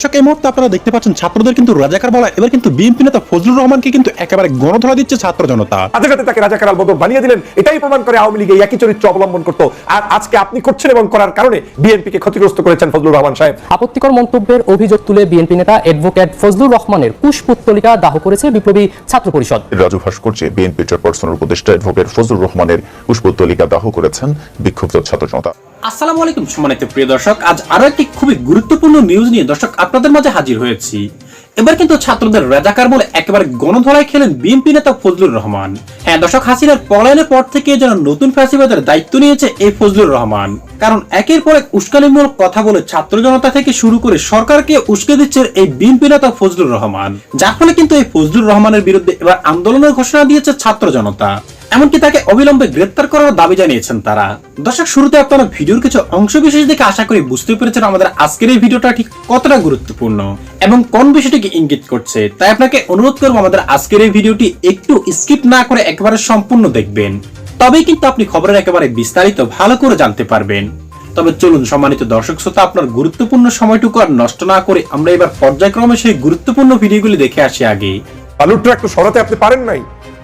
দর্শক এই মুহূর্তে আপনারা দেখতে পাচ্ছেন ছাত্রদের কিন্তু রাজাকার বলা এবার কিন্তু বিএনপি নেতা ফজলুর রহমানকে কিন্তু একেবারে গণধরা দিচ্ছে ছাত্র জনতা। সাথে তাকে রাজাকার বদর বানিয়ে দিলেন এটাই প্রমাণ করে আওয়ামী লীগ একই চরিত্র অবলম্বন করতো। আর আজকে আপনি করছেন এবং করার কারণে বিএনপিকে ক্ষতিগ্রস্ত করেছেন ফজলুর রহমান সাহেব। আপত্তিকর মন্তব্যের অভিযোগ তুলে বিএনপি নেতা অ্যাডভোকেট ফজলুর রহমানের কুশপুত্তলিকা দাহ করেছে বিপ্লবী ছাত্র পরিষদ। রাজু ভাস্কর্যে বিএনপি চেয়ারপারসনের উপদেষ্টা অ্যাডভোকেট ফজলুর রহমানের পুষ্পতলিকা দাহ করেছেন বিক্ষুব্ধ ছাত্র জনতা। আসসালামু আলাইকুম সম্মানিত প্রিয় দর্শক, আজ আরও একটি খুবই গুরুত্বপূর্ণ নিউজ নিয়ে দর্শক আপনাদের মাঝে হাজির হয়েছি। এবার কিন্তু ছাত্রদের রাজাকার বলে একেবারে গণধরায় খেলেন বিএনপি নেতা ফজলুর রহমান। হ্যাঁ দর্শক, হাসিনার পলায়নের পর থেকে যেন নতুন ফ্যাসিবাদের দায়িত্ব নিয়েছে এই ফজলুর রহমান। কারণ একের পর এক উস্কানিমূলক কথা বলে ছাত্র জনতা থেকে শুরু করে সরকারকে উস্কে দিচ্ছে এই বিএনপি নেতা ফজলুর রহমান। যার ফলে কিন্তু এই ফজলুর রহমানের বিরুদ্ধে এবার আন্দোলনের ঘোষণা দিয়েছে ছাত্র জনতা। এমনকি তাকে অবিলম্বে গ্রেপ্তার করার দাবি জানিয়েছেন তারা। দর্শক, শুরুতে আপনারা ভিডিওর কিছু অংশ বিশেষ দেখে আশা করি বুঝতে পেরেছেন আমাদের আজকের এই ভিডিওটা ঠিক কতটা গুরুত্বপূর্ণ এবং কোন বিষয়টিকে ইঙ্গিত করছে। তাই আপনাকে অনুরোধ করব আমাদের আজকের এই ভিডিওটি একটু স্কিপ না করে একেবারে সম্পূর্ণ দেখবেন। তবেই কিন্তু আপনি খবরের একেবারে বিস্তারিত ভালো করে জানতে পারবেন। তবে চলুন, সম্মানিত দর্শক শ্রোতা, আপনার গুরুত্বপূর্ণ সময়টুকু আর নষ্ট না করে আমরা এবার পর্যায়ক্রমে সেই গুরুত্বপূর্ণ ভিডিওগুলি দেখে আসি আগে। ট্রাক তো সরাতে আপনি পারেন নাই?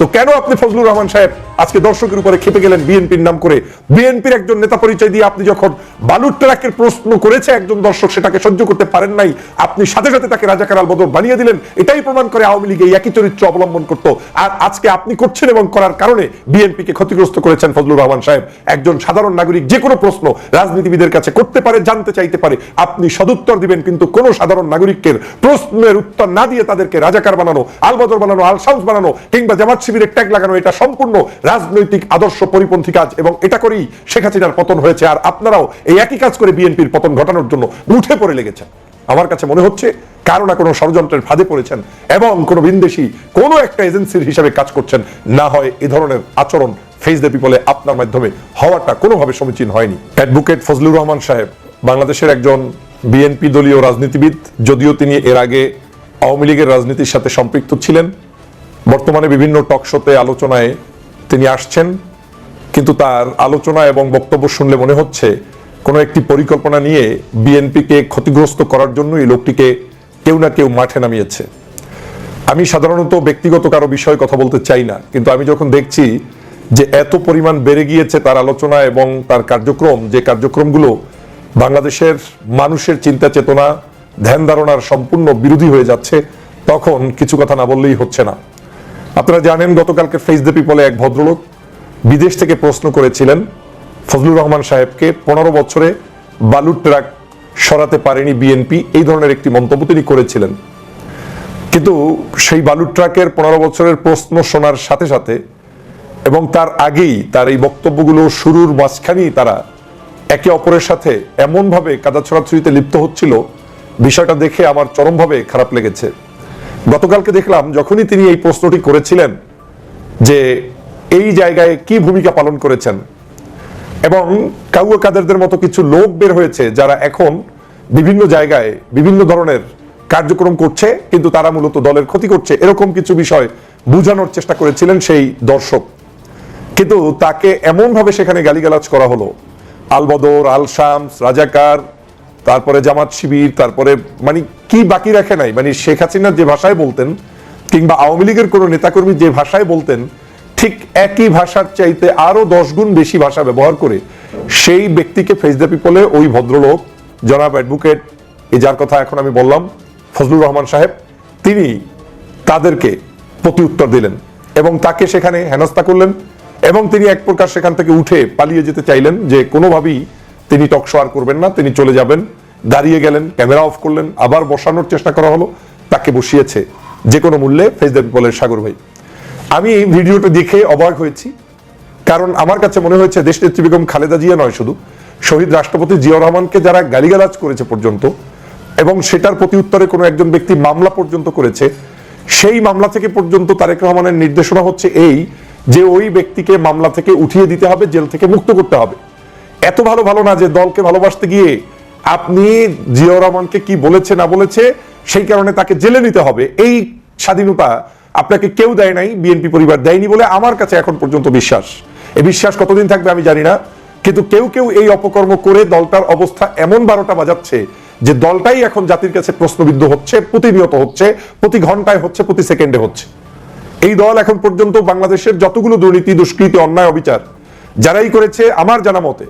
তো কেন আপনি ফজলুর রহমান সাহেব আজকে দর্শকের উপরে খেপে গেলেন বিএনপির নাম করে? বিএনপির একজন নেতা পরিচয় দিয়ে আপনি যখন বালুর ট্রাকের প্রশ্ন করেছে একজন দর্শক সেটাকে সহ্য করতে পারেন নাই, আপনি সাথে সাথে তাকে রাজাকার আল বদর বানিয়ে দিলেন, এটাই প্রমাণ করে আওয়ামী লীগ এই একই চরিত্র অবলম্বন করত। আর আজকে আপনি করছেন এবং করার কারণে বিএনপিকে ক্ষতিগ্রস্ত করেছেন ফজলুর রহমান সাহেব। একজন সাধারণ নাগরিক যে কোনো প্রশ্ন রাজনীতিবিদের কাছে করতে পারে, জানতে চাইতে পারে। আপনি সদুত্তর দিবেন, কিন্তু কোন সাধারণ নাগরিকের প্রশ্নের উত্তর না দিয়ে তাদেরকে রাজাকার বানানো আলবদর বানানো, আল শামস বানানো, কিংবা জামাত শিবিরের ট্যাগ লাগানো এটা সম্পূর্ণ রাজনৈতিক আদর্শ পরিপন্থী কাজ এবং এটা করেই শেখ হাসিনার পতন হয়েছে। আর আপনারাও এই একই কাজ করে বিএনপির পতন ঘটানোর জন্য উঠে পড়ে লেগেছেন। আমার কাছে মনে হচ্ছে কারও না কোনো ষড়যন্ত্রের ফাঁদে পড়েছেন এবং কোনো বিন্দেশি কোনো একটা এজেন্সির হিসাবে কাজ করছেন। না হয় এ ধরনের আচরণ ফেস দ্য পিপলে আপনার মাধ্যমে হওয়াটা কোনোভাবে সমীচীন হয়নি। অ্যাডভোকেট ফজলুর রহমান সাহেব বাংলাদেশের একজন বিএনপি দলীয় রাজনীতিবিদ, যদিও তিনি এর আগে আওয়ামী লীগের রাজনীতির সাথে সম্পৃক্ত ছিলেন। বর্তমানে বিভিন্ন টক শোতে আলোচনায় তিনি আসছেন, কিন্তু তার আলোচনা এবং বক্তব্য শুনলে মনে হচ্ছে কোনো একটি পরিকল্পনা নিয়ে বিএনপিকে ক্ষতিগ্রস্ত করার জন্য এই লোকটিকে কেউ না কেউ মাঠে নামিয়েছে। আমি সাধারণত ব্যক্তিগত কারও বিষয়ে কথা বলতে চাই না, কিন্তু আমি যখন দেখছি যে এত পরিমাণ বেড়ে গিয়েছে তার আলোচনা এবং তার কার্যক্রম, যে কার্যক্রমগুলো বাংলাদেশের মানুষের চিন্তা চেতনা, ধ্যান ধারণার সম্পূর্ণ বিরোধী হয়ে যাচ্ছে, তখন কিছু কথা না বললেই হচ্ছে না। আপনারা জানেন, গতকালকে ফেস দ্য পিপলে এক ভদ্রলোক বিদেশ থেকে প্রশ্ন করেছিলেন ফজলুর রহমান সাহেবকে, পনেরো বছরে বালুর ট্রাক সরাতে পারেনি বিএনপি, এই ধরনের একটি মন্তব্য তিনি করেছিলেন। কিন্তু সেই বালুর ট্রাকের পনেরো বছরের প্রশ্ন শোনার সাথে সাথে এবং তার আগেই তার এই বক্তব্যগুলো শুরুর মাঝখানেই তারা একে অপরের সাথে এমনভাবে কাদা ছড়াছড়িতে লিপ্ত হচ্ছিল, বিষয়টা দেখে আমার চরমভাবে খারাপ লেগেছে। গতকালকে দেখলাম যখনই তিনি এই প্রশ্নটি করেছিলেন যে এই জায়গায় কি ভূমিকা পালন করেছেন, এবং কাউয়া কাদেরদের মতো কিছু লোক বের হয়েছে যারা এখন বিভিন্ন জায়গায় বিভিন্ন ধরনের কার্যক্রম করছে, কিন্তু তারা মূলত দলের ক্ষতি করছে, এরকম কিছু বিষয় বোঝানোর চেষ্টা করেছিলেন সেই দর্শক। কিন্তু তাকে এমনভাবে সেখানে গালিগালাজ করা হলো। আলবদর আল শামস রাজাকার তারপরে জামাত শিবির, তারপরে মানে কি বাকি রাখে নাই? মানে শেখ হাসিনা যে ভাষায় বলতেন কিংবা আওয়ামী লীগের কোনো নেতাকর্মী যে ভাষায় বলতেন, ঠিক একই ভাষার চাইতে আরও দশ গুণ বেশি ভাষা ব্যবহার করে সেই ব্যক্তিকে ফেস দ্য পিপলে ওই ভদ্রলোক, জনাব অ্যাডভোকেট এই যার কথা এখন আমি বললাম, ফজলুর রহমান সাহেব, তিনি তাদেরকে প্রতি উত্তর দিলেন এবং তাকে সেখানে হেনস্থা করলেন এবং তিনি এক প্রকার সেখান থেকে উঠে পালিয়ে যেতে চাইলেন যে কোনোভাবেই তিনি টকশো আর করবেন না, তিনি চলে যাবেন। দাঁড়িয়ে গেলেন, ক্যামেরা অফ করলেন, আবার বসানোর চেষ্টা করা হলো, তাকে বসিয়েছে যে কোনো মূল্যে ফেস দ্য পিপলের সাগর ভাই। আমি এই ভিডিওটা দেখে অবাক হয়েছি, কারণ আমার কাছে মনে হয়েছে দেশ নেত্রী বেগম খালেদা জিয়া নয় শুধু, শহীদ রাষ্ট্রপতি জিয়াউর রহমানকে যারা গালিগালাজ করেছে পর্যন্ত, এবং সেটার প্রতি উত্তরে কোনো একজন ব্যক্তি মামলা পর্যন্ত করেছে, সেই মামলা থেকে পর্যন্ত তারেক রহমানের নির্দেশনা হচ্ছে এই যে ওই ব্যক্তিকে মামলা থেকে উঠিয়ে দিতে হবে, জেল থেকে মুক্ত করতে হবে। এত ভালো ভালো না যে দলকে ভালোবাসতে গিয়ে আপনি জিয়াউর রহমানকে কি বলেছে, না বলেছে, সেই কারণে তাকে জেলে নিতে হবে। এই স্বাধীনতা আপনাকে কেউ দেয় নাই, বিএনপি পরিবার দেয়নি বলে আমার কাছে এখন পর্যন্ত বিশ্বাস। এই বিশ্বাস কতদিন থাকবে আমি জানি না, কিন্তু কেউ কেউ এই অপকর্ম করে দলটার অবস্থা এমন বারোটা বাজাচ্ছে যে দলটাই এখন জাতির কাছে প্রশ্নবিদ্ধ হচ্ছে, প্রতিনিয়ত হচ্ছে, প্রতি ঘন্টায় হচ্ছে, প্রতি সেকেন্ডে হচ্ছে। এই দল এখন পর্যন্ত বাংলাদেশের যতগুলো দুর্নীতি, দুষ্কৃতি, অন্যায়, অবিচার, যারাই করেছে, আমার জানা মতে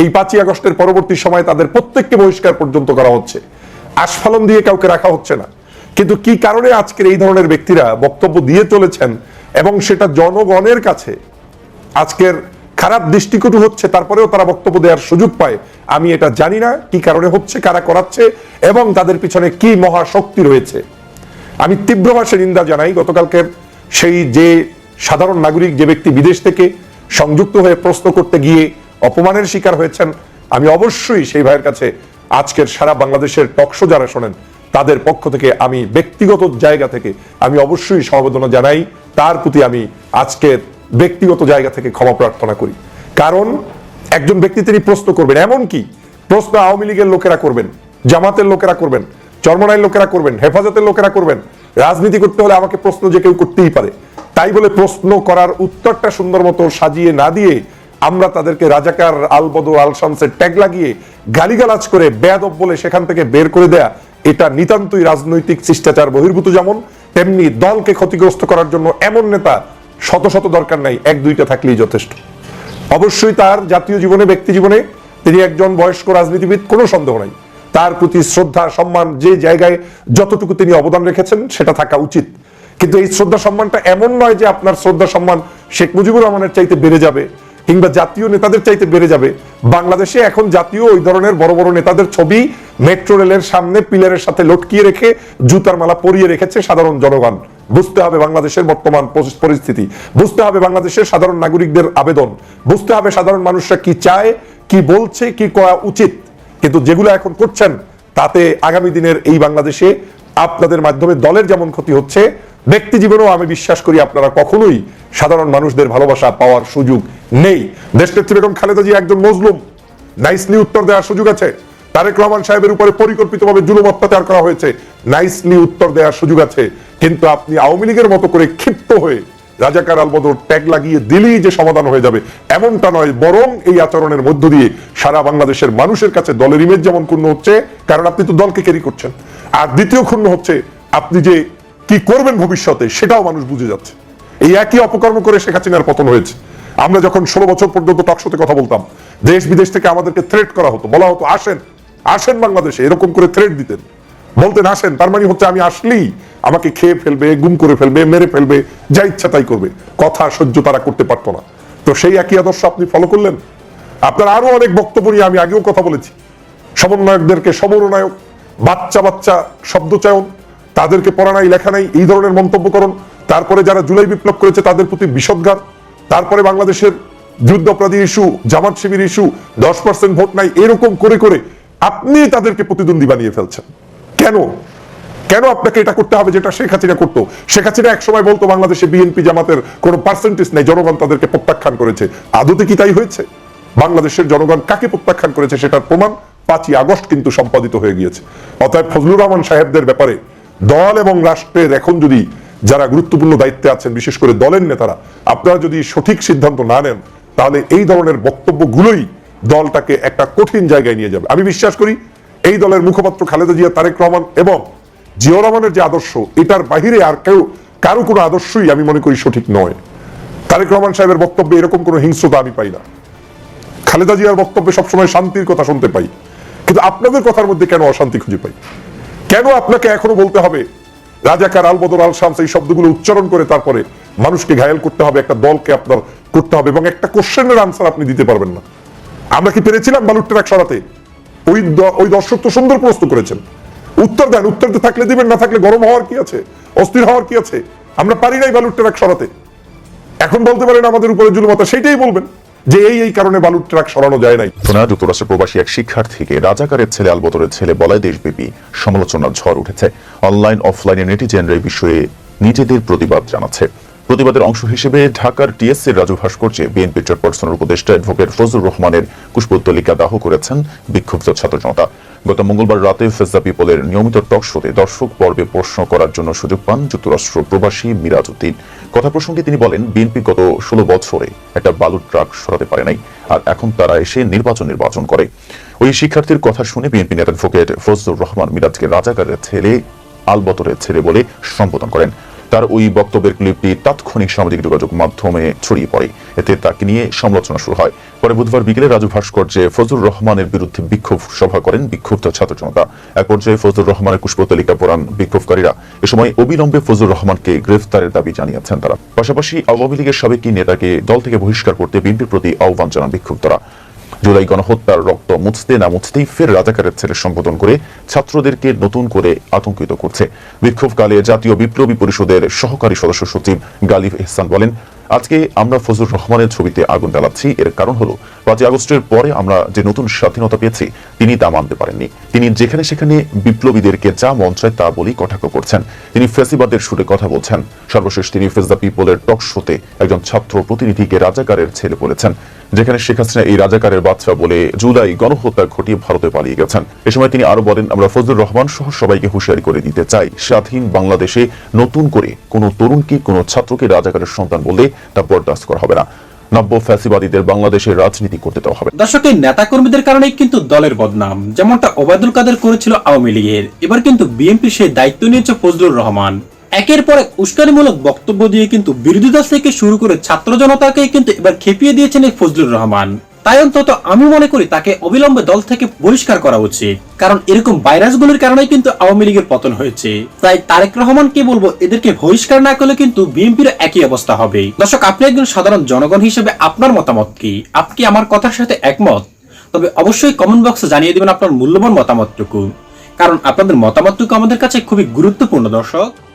এই পাঁচই আগস্টের পরবর্তী সময় তাদের প্রত্যেককে বহিষ্কার পর্যন্ত করা হচ্ছে। আস্ফালন দিয়ে কাউকে রাখা হচ্ছে না। কিন্তু কি কারণে আজকের এই ধরনের ব্যক্তিরা বক্তব্য দিয়ে চলেছেন এবং সেটা জনগণের কাছে আজকের খারাপ দৃষ্টিকটু হচ্ছে, তারপরেও তারা বক্তব্য দেওয়ার সুযোগ পায়, আমি এটা জানি না কি কারণে হচ্ছে, কারা করাচ্ছে এবং তাদের পিছনে কি মহাশক্তি রয়েছে। আমি তীব্র ভাষে নিন্দা জানাই, গতকালকের সেই যে সাধারণ নাগরিক, যে ব্যক্তি বিদেশ থেকে সংযুক্ত হয়ে প্রশ্ন করতে গিয়ে অপমানের শিকার হয়েছেন, আমি অবশ্যই সেই ভাইয়ের কাছে আজকের সারা বাংলাদেশের টকশো যারা শোনেন, তাদের পক্ষ থেকে আমি ব্যক্তিগত জায়গা থেকে আমি অবশ্যই সমবেদনা জানাই, তার প্রতি আমি আজকের ব্যক্তিগত জায়গা থেকে ক্ষমা প্রার্থনা করি। কারণ একজন ব্যক্তি তিনি প্রশ্ন করবেন, এমন কি? প্রশ্ন আওয়ামী লীগের লোকেরা করবেন, জামাতের লোকেরা করবেন, চরমনাইয়ের লোকেরা করবেন, হেফাজতের লোকেরা করবেন, রাজনীতি করতে হলে আমাকে প্রশ্ন যে কেউ করতেই পারে। তাই বলে প্রশ্ন করার উত্তরটা সুন্দর মতো সাজিয়ে না দিয়ে আমরা তাদেরকে রাজাকার আলবদর আল শামসের ট্যাগ লাগিয়ে গালিগালাজ করে বেয়াদব বলে সেখান থেকে বের করে দেয়া, এটা নিতান্তই রাজনৈতিক শিষ্টাচার বহির্ভূত যেমন, তেমনি দলকে ক্ষতিগ্রস্ত করার জন্য এমন নেতা শত শত দরকার নাই, এক দুইটা থাকলেই যথেষ্ট। অবশ্যই তার জাতীয় জীবনে, ব্যক্তি জীবনে তিনি একজন বয়স্ক রাজনীতিবিদ, কোনো সন্দেহ নাই। তার প্রতি শ্রদ্ধা, সম্মান যে জায়গায় যতটুকু তিনি অবদান রেখেছেন, সেটা থাকা উচিত। কিন্তু এই শ্রদ্ধা সম্মানটা এমন নয় যে আপনার শ্রদ্ধা সম্মান শেখ মুজিবুর রহমানের চাইতে বেড়ে যাবে। কিংবা জাতীয় নেতাদের চাইতে বেড়ে যাবে। বাংলাদেশে এখন জাতীয় ওই ধরনের বড় বড় নেতাদের ছবি মেট্রো রেলের সামনে পিলারের সাথে লটকিয়ে রেখে জুতার মালা পরিয়ে রেখেছে সাধারণ জনগণ। বুঝতে হবে বাংলাদেশের বর্তমান পরিস্থিতি। বুঝতে হবে বাংলাদেশের সাধারণ নাগরিকদের আবেদন। বুঝতে হবে সাধারণ মানুষরা কি চায়, কি বলছে, কি করা উচিত। কিন্তু যেগুলো এখন করছেন, তাতে আগামী দিনের এই বাংলাদেশে আপনাদের মাধ্যমে দলের যেমন ক্ষতি হচ্ছে ব্যক্তি জীবনেও আমি বিশ্বাস করি আপনারা কখনোই সাধারণ মানুষদের ভালোবাসা পাওয়ার সুযোগ নেই। দেশনেত্রী বেগম খালেদা জি একজন মজলুম। নাইসলি উত্তর দেওয়ার সুযোগ আছে। তারেক রহমান সাহেবের উপরে পরিকল্পিতভাবে জুলুম অত্যাচার করা হয়েছে। নাইসলি উত্তর দেওয়ার সুযোগ আছে। কিন্তু আপনি আওয়ামী লীগের মতো করে ক্ষিপ্ত হয়ে রাজাকার আলবদর ট্যাগ লাগিয়ে দিলেই যে সমাধান হয়ে যাবে, এমনটা নয়, বরং এই আচরণের মধ্য দিয়ে সারা বাংলাদেশের মানুষের কাছে দলের ইমেজ যেমন ক্ষুণ্ণ হচ্ছে, কারণ আপনি তো দলকে ক্যারি করছেন। আর দ্বিতীয় ক্ষুণ্ণ হচ্ছে, আপনি যে কি করবেন ভবিষ্যতে সেটাও মানুষ বুঝে যাচ্ছে। এই একই অপকর্ম করে শেখ হাসিনার পতন হয়েছে। আমরা যখন ষোলো বছর পর্যন্ত টকশোতে কথা বলতাম, দেশ বিদেশ থেকে আমাদেরকে থ্রেট করা হতো, বলা হতো, আসেন আসেন বাংলাদেশে, এরকম করে থ্রেট দিতেন। বলতেন, আসেন, তার মানে হচ্ছে আমি আসলেই আমাকে খেয়ে ফেলবে, গুম করে ফেলবে, মেরে ফেলবে, যা ইচ্ছা তাই করবে। কথা সহ্য তারা করতে পারতো না। তো সেই একই আদর্শ আপনি ফলো করলেন? আপনার আরও অনেক বক্তব্য নিয়ে আমি আগেও কথা বলেছি। সমন্বয়কদেরকে সমরনায়ক বাচ্চা বাচ্চা শব্দচায়ন তাদেরকে পড়া নাই, লেখা নাই, এই ধরনের মন্তব্য করুন তারপরে যারা জুলাই বিপ্লব করেছে, তাদের প্রতি বিষদগার তারপরে বাংলাদেশের যুদ্ধ অপরাধী ইস্যু, জামাত শিবির ইস্যু, দশ পার্সেন্ট ভোট নাই, এরকম করে করে আপনি তাদেরকে প্রতিদ্বন্দ্বী বানিয়ে ফেলছেন। কেন? কেন আপনাকে এটা করতে হবে যেটা শেখ হাসিনা করতো? শেখ হাসিনা এক সময় বলতো, বাংলাদেশে বিএনপি জামাতের কোনো পার্সেন্টেজ নেই, জনগণ তাদেরকে প্রত্যাখ্যান করেছে। আদতে কি তাই হয়েছে? বাংলাদেশের জনগণ কাকে প্রত্যাখ্যান করেছে সেটার প্রমাণ? পাঁচই আগস্ট কিন্তু সম্পাদিত হয়ে গিয়েছে। অতএব ফজলুর রহমান সাহেবদের ব্যাপারে দল এবং রাষ্ট্রের এখন যদি যারা গুরুত্বপূর্ণ দায়িত্বে আছেন, বিশেষ করে দলের নেতারা, আপনারা যদি সঠিক সিদ্ধান্ত না নেন, তাহলে এই ধরনের বক্তব্যগুলোই দলটাকে একটা কঠিন জায়গায় নিয়ে যাবে। আমি বিশ্বাস করি এই দলের মুখপাত্র খালেদা জিয়া, তারেক রহমান এবং জিয়া রহমানের যে আদর্শ, এটার বাহিরে আর কেউ, কারও কোনো আদর্শই আমি মনে করি সঠিক নয়। তারেক রহমান সাহেবের বক্তব্যে এরকম কোনো হিংস্রতা আমি পাই না। খালেদা জিয়ার বক্তব্যে সবসময় শান্তির কথা শুনতে পাই। কিন্তু আপনাদের কথার মধ্যে কেন অশান্তি খুঁজে পাই? কেন আপনাকে এখনও বলতে হবে? রাজাকার আলবদর আল শামস এই শব্দগুলো উচ্চারণ করে তারপরে মানুষকে ঘায়াল করতে হবে, একটা দলকে আপনার করতে হবে এবং একটা কোশ্চেনের আনসার আপনি দিতে পারবেন না। আমরা কি পেরেছিলাম বালুর ট্রাক সরাতে? ওই ওই দর্শক তো সুন্দর প্রশ্ন করেছেন। উত্তর দেন, উত্তর থাকলে দিবেন, না থাকলে গরম হওয়ার কি আছে? অস্থির হওয়ার কি আছে? আমরা পারি নাই বালুর ট্রাক সরাতে। এখন বলতে পারেন আমাদের উপরে জুলুমতা সেটাই বলবেন। যে এই এই কারণে বালুর ট্রাক সরানো যায় নাই। সোনা যুক্তরাষ্ট্র প্রবাসী এক শিক্ষার্থীকে রাজাকারের ছেলে আলবতরের ছেলে বলায় দেশব্যাপী সমালোচনার ঝড় উঠেছে। অনলাইন, অফলাইনে নেটিজেনরা এই বিষয়ে নিজেদের প্রতিবাদ জানাচ্ছে। প্রতিবাদের অংশ হিসেবে ঢাকার টিএসসির রাজু ভাস্কর্যে বিএনপি চেয়ারপারসনের উপদেষ্টা অ্যাডভোকেট ফজলুর রহমানের পুষ্পোত্তলিকা দাহ করেছেন বিক্ষুব্ধ ছাত্র জনতা। গত মঙ্গলবার রাতে ফেজা পিপলের নিয়মিত টক শোতে দর্শক পর্বে প্রশ্ন করার জন্য সুযোগ পান যুক্তরাষ্ট্র প্রবাসী মিরাজ উদ্দিন কথা প্রসঙ্গে তিনি বলেন, বিএনপি গত ষোলো বছরে একটা বালুর ট্রাক সরাতে পারে নাই, আর এখন তারা এসে নির্বাচন নির্বাচন করে। ওই শিক্ষার্থীর কথা শুনে বিএনপি নেতা অ্যাডভোকেট ফজলুর রহমান মিরাজকে রাজাকারের ছেলে আলবতরের ছেলে বলে সম্বোধন করেন। তার ওই বক্তব্যের ক্লিপটি তাৎক্ষণিক সামাজিক যোগাযোগ মাধ্যমে ছড়িয়ে পড়ে। এতে তাকে নিয়ে সমালোচনা শুরু হয়। পরে বুধবার বিকেলে রাজু ভাস্কর্যে ফজলুর রহমানের বিরুদ্ধে বিক্ষোভ সভা করেন বিক্ষুব্ধ ছাত্র জনতা এক পর্যায়ে ফজলুর রহমানের পুষ্পতলিকা পড়ান বিক্ষোভকারীরা। এ সময় অবিলম্বে ফজলুর রহমানকে গ্রেফতারের দাবি জানিয়েছেন তারা। পাশাপাশি আওয়ামী লীগের সাবেক নেতাকে দল থেকে বহিষ্কার করতে বিএনপির প্রতি আহ্বান জানান বিক্ষুব্ধরা। জুলাই গণহত্যার রক্ত মুছতে না মুছতেই ফের রাজাকারের ছেলে সম্বোধন করে ছাত্রদেরকে নতুন করে আতঙ্কিত করছে। বিক্ষোভকালে জাতীয় বিপ্লবী পরিষদের সহকারী সদস্য সচিব গালিব এহসান বলেন আজকে আমরা ফজলুর রহমানের ছবিতে আগুন জ্বালাচ্ছি। এর কারণ হলো, পাঁচই আগস্টের পরে আমরা যে নতুন স্বাধীনতা পেয়েছি, তিনি তা মানতে পারেননি। তিনি যেখানে সেখানে বিপ্লবীদেরকে যা মন চায় তা বলেই কটাক্ষ করছেন। তিনি ফেসিবাদের সুরে কথা বলছেন। সর্বশেষ তিনি ফেস দ্য পিপলের টক শোতে একজন ছাত্র প্রতিনিধিকে রাজাকারের ছেলে বলেছেন, যেখানে শেখ হাসিনা এই রাজাকারের বাচ্চা বলে জুলাই গণহত্যা ঘটিয়ে ভারতে পালিয়ে গেছেন। এ সময় তিনি আরও বলেন, আমরা ফজলুর রহমান সহ সবাইকে হুঁশিয়ারি করে দিতে চাই। স্বাধীন বাংলাদেশে নতুন করে কোনো তরুণকে, কোনো ছাত্রকে রাজাকারের সন্তান বললে তা বরদাস্ত করা হবে না। নব্য ফ্যাসিবাদীদের বাংলাদেশের রাজনীতি করতে দেওয়া হবে। দর্শক এই নেতা কর্মীদের কারণেই কিন্তু দলের বদনাম, যেমনটা ওবায়দুল কাদের করেছিল আওয়ামী লীগের। এবার কিন্তু বিএনপি সেই দায়িত্ব নিয়েছে ফজলুর রহমান। একের পর এক উস্কানিমূলক বক্তব্য দিয়ে কিন্তু বিরোধী দল থেকে শুরু করে ছাত্র জনতাকে কিন্তু এবার খেপিয়ে দিয়েছেন এই ফজলুর রহমান। তাই অন্তত আমি মনে করি তাকে অবিলম্বে দল থেকে বহিষ্কার করা উচিত। কারণ এরকম ভাইরাসগুলির কারণেই কিন্তু আওয়ামী লীগের পতন হয়েছে। তাই তারেক রহমানকে বলব, এদেরকে বহিষ্কার না করলে কিন্তু বিএনপির একই অবস্থা হবে। দর্শক, আপনি একজন সাধারণ জনগণ হিসেবে আপনার মতামত কি? আপনি আমার কথার সাথে একমত? তবে অবশ্যই কমেন্ট বক্সে জানিয়ে দিবেন আপনার মূল্যবান মতামতটুকু। কারণ আপনাদের মতামতটুকু আমাদের কাছে খুবই গুরুত্বপূর্ণ, দর্শক।